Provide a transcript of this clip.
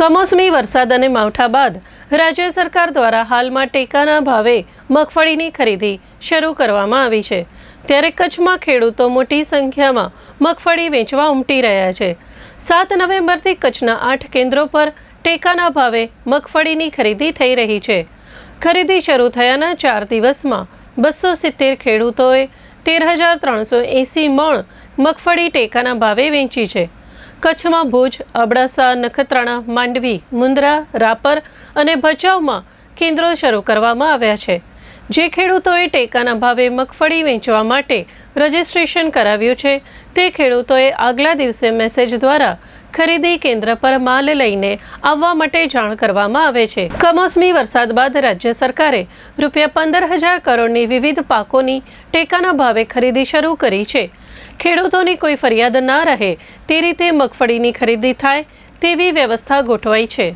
કમોસમી વરસાદ અને માવઠા બાદ રાજ્ય સરકાર દ્વારા હાલમાં ટેકાના ભાવે મગફળીની ખરીદી શરૂ કરવામાં આવી છે. ત્યારે કચ્છમાં ખેડૂતો મોટી સંખ્યામાં મગફળી વેચવા ઉમટી રહ્યા છે. સાત નવેમ્બરથી કચ્છના આઠ કેન્દ્રો પર ટેકાના ભાવે મગફળીની ખરીદી થઈ રહી છે. ખરીદી શરૂ થયાના ચાર દિવસમાં બસો સિત્તેર ખેડૂતોએ તેર હજાર ત્રણસો એંસી મણ મગફળી ટેકાના ભાવે વેચી છે. કચ્છમાં ભુજ અબડાસા નખત્રાણા માંડવી મુન્દ્રા રાપર અને ભચાઉમાં કેન્દ્રો શરૂ કરવામાં આવ્યા છે. જે ખેડૂતોએ ટેકાના ભાવે મગફળી વેચવા માટે રજીસ્ટ્રેશન કરાવ્યું છે, તે ખેડૂતોએ આગલા દિવસે મેસેજ દ્વારા ખરીદી કેન્દ્ર પર માલ લઈને આવવા માટે જાણ કરવામાં આવે છે. કમોસમી વરસાદ બાદ રાજ્ય સરકારે રૂપિયા પંદર હજાર કરોડની વિવિધ પાકોની ટેકાના ભાવે ખરીદી શરૂ કરી છે. ખેડૂતોની કોઈ ફરિયાદ ના રહે તે રીતે મગફળીની ખરીદી થાય તેવી વ્યવસ્થા ગોઠવાઈ છે.